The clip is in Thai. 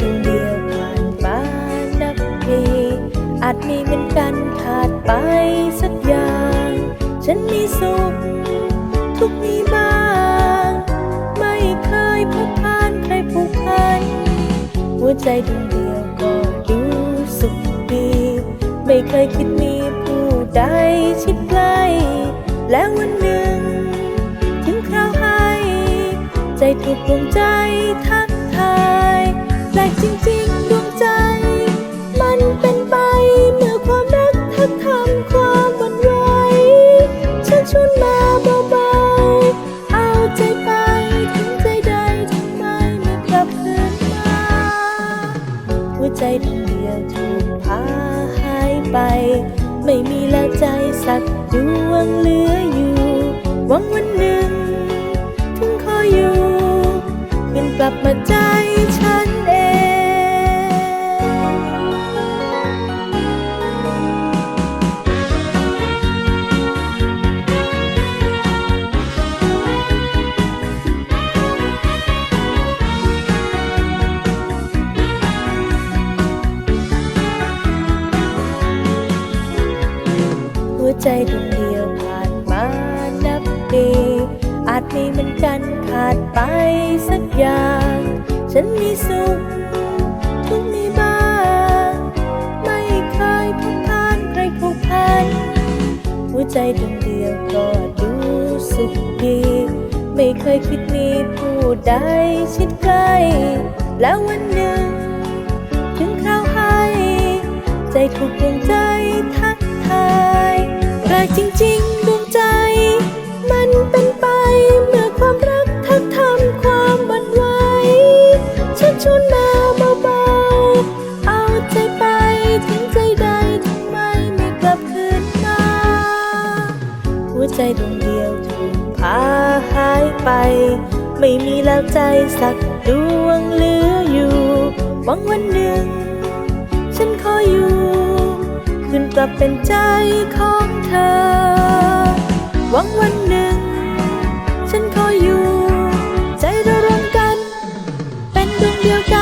ดวงเดียวผ่านมานับปีอาจมีเหมือนกันขาดไปสักอย่าง ฉันมีสุข ทุกมีบ้าง ไม่เคยพบผ่านใครผูกพันหัวใจดวงเดียวก็ดูสุขดี ไม่เคยคิดมีผู้ใดชิดใกล้แล้ววันหนึ่ง ถึงคราวให้ ใจถูกดวงใจทักทา แปลกจริงๆดวงใจ มันเป็นไปเมื่อความรักทักทำความวันไหวฉันชวนมาเบาๆเอาใจไปถึงใจใดทำไมไม่กลับคืนมาหัวใจดวงเดียวถูกพาหายไป ไม่มีแล้วใจสักดวงเหลืออยู่หวังวันหนึ่งถึงคอยอยู่คืนกลับมาใจ ใจดวงเดียวผ่านมานับปีอาจมีมือนกันขาดไปสักอย่าง ฉันมีสุขทุกมีบ้าง ไม่เคยพบผ่านใครผูกพัน หัวใจดวงเดียวก็ดูสุขดี ไม่เคยคิดมีผู้ใดชิดใกล้ แล้ววันหนึ่ง ถึงคราวให้ ใจถูกดวงใจทักทายแปลก จริงๆ ดวงใจ มันเป็นไป เมื่อความรักทักทำความหวั่นไหวฉันชวนมาเบาๆ เอาใจไปถึงใจใดทำไมไม่กลับคืนมา หัวใจดวงเดียวถูกพาหายไป ไม่มีแล้วใจสักดวงเหลืออยู่ หวังวันหนึ่ง ฉันขออยู่คืนกลับเป็นใจของ ธอ หวังวันหนึ่ง ฉันคอยอยู่ ใจเรารวมกัน เป็นดวงเดียวกัน